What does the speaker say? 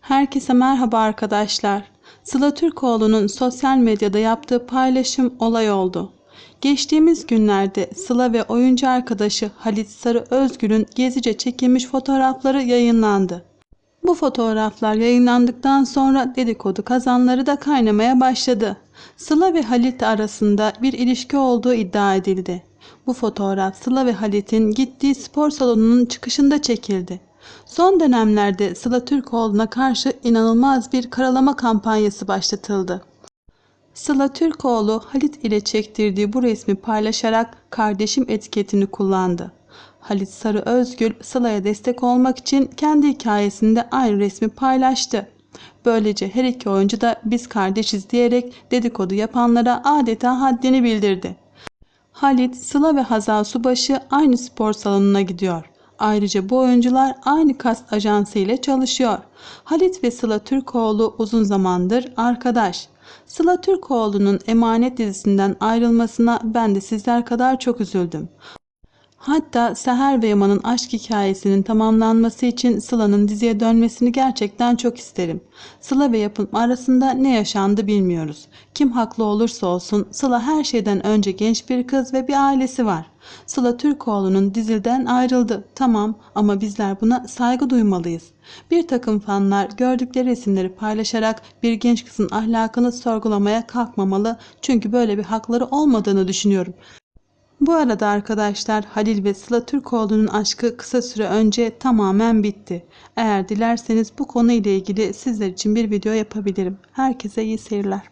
Herkese merhaba arkadaşlar. Sıla Türkoğlu'nun sosyal medyada yaptığı paylaşım olay oldu. Geçtiğimiz günlerde Sıla ve oyuncu arkadaşı Halit Sarı Özgür'ün gezice çekilmiş fotoğrafları yayınlandı. Bu fotoğraflar yayınlandıktan sonra dedikodu kazanları da kaynamaya başladı. Sıla ve Halit arasında bir ilişki olduğu iddia edildi. Bu fotoğraf Sıla ve Halit'in gittiği spor salonunun çıkışında çekildi. Son dönemlerde Sıla Türkoğlu'na karşı inanılmaz bir karalama kampanyası başlatıldı. Sıla Türkoğlu Halit ile çektirdiği bu resmi paylaşarak kardeşim etiketini kullandı. Halit Sarı Özgül Sıla'ya destek olmak için kendi hikayesinde aynı resmi paylaştı. Böylece her iki oyuncu da biz kardeşiz diyerek dedikodu yapanlara adeta haddini bildirdi. Halit, Sıla ve Hazal Subaşı aynı spor salonuna gidiyor. Ayrıca bu oyuncular aynı kast ajansı ile çalışıyor. Halit ve Sıla Türkoğlu uzun zamandır arkadaş. Sıla Türkoğlu'nun Emanet dizisinden ayrılmasına ben de sizler kadar çok üzüldüm. Hatta Seher ve Yaman'ın aşk hikayesinin tamamlanması için Sıla'nın diziye dönmesini gerçekten çok isterim. Sıla ve yapım arasında ne yaşandı bilmiyoruz. Kim haklı olursa olsun Sıla her şeyden önce genç bir kız ve bir ailesi var. Sıla Türkoğlu'nun dizilden ayrıldı. Tamam ama bizler buna saygı duymalıyız. Bir takım fanlar gördükleri resimleri paylaşarak bir genç kızın ahlakını sorgulamaya kalkmamalı çünkü böyle bir hakları olmadığını düşünüyorum. Bu arada arkadaşlar Halil ve Sıla Türkoğlu'nun aşkı kısa süre önce tamamen bitti. Eğer dilerseniz bu konu ile ilgili sizler için bir video yapabilirim. Herkese iyi seyirler.